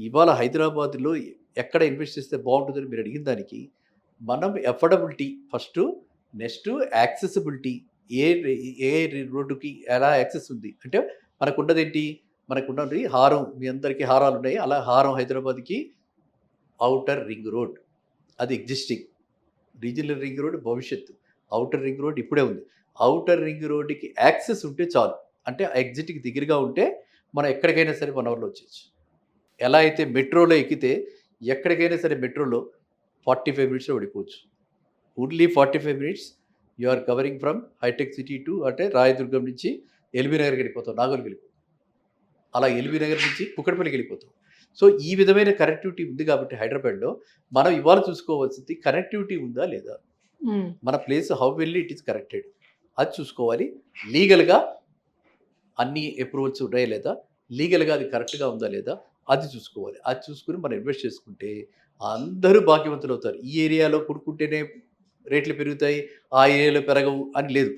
ఇవాళ హైదరాబాద్‌లో ఎక్కడ ఇన్వెస్ట్ చేస్తే బాగుంటుందని మీరు అడిగిన దానికి, మనం అఫోర్డబిలిటీ ఫస్ట్ నెక్స్ట్ యాక్సెసిబిలిటీ ఏ ఏ రోడ్డుకి ఎలా యాక్సెస్ ఉంది. అంటే మనకున్నదేంటి, మనకున్నది హారం మీ అందరికీ హారాలు ఉన్నాయి అలా హారం హైదరాబాద్‌కి అవుటర్ రింగ్ రోడ్. అది ఎగ్జిస్టింగ్. రీజినల్ రింగ్ రోడ్ భవిష్యత్తు. అవుటర్ రింగ్ రోడ్ ఇప్పుడే ఉంది. ఔటర్ రింగ్ రోడ్‌కి యాక్సెస్ ఉంటే చాలు. అంటే ఎగ్జిట్‌కి దగ్గరగా ఉంటే మనం ఎక్కడికైనా సరే వన్ అవర్‌లో వచ్చేయొచ్చు. ఎలా అయితే మెట్రోలో ఎక్కితే ఎక్కడికైనా సరే మెట్రోలో 45 మినిట్స్‌లో వెళ్ళిపోవచ్చు. Only 45 minutes you are covering from hitech City to అంటే రాయదుర్గం నుంచి ఎల్బీ నగర్‌కి వెళ్ళిపోతాం. నాగోల్‌కి వెళ్ళిపోతాం. అలా ఎల్బీ నగర్ నుంచి కుక్కట్పల్లికి వెళ్ళిపోతాం. సో, ఈ విధమైన కనెక్టివిటీ ఉంది కాబట్టి హైదరాబాద్‌లో మనం ఇవాళ చూసుకోవాల్సింది కనెక్టివిటీ ఉందా లేదా? హ్మ్. మన place how well it is connected. అది చూసుకోవాలి. లీగల్‌గా అన్ని అప్రూవల్స్ ఉన్నాయా లేదా? లీగల్‌గా అది కరెక్ట్‌గా ఉందా లేదా? అది చూసుకోవాలి. అది చూసుకుని మనం ఇన్వెస్ట్ చేసుకుంటే అందరూ భాగ్యవంతులవుతారు. ఈ ఏరియాలో కొడుకుంటేనే రేట్లు పెరుగుతాయి. ఆ ఏరియాలో పెరగవు అని లేదు.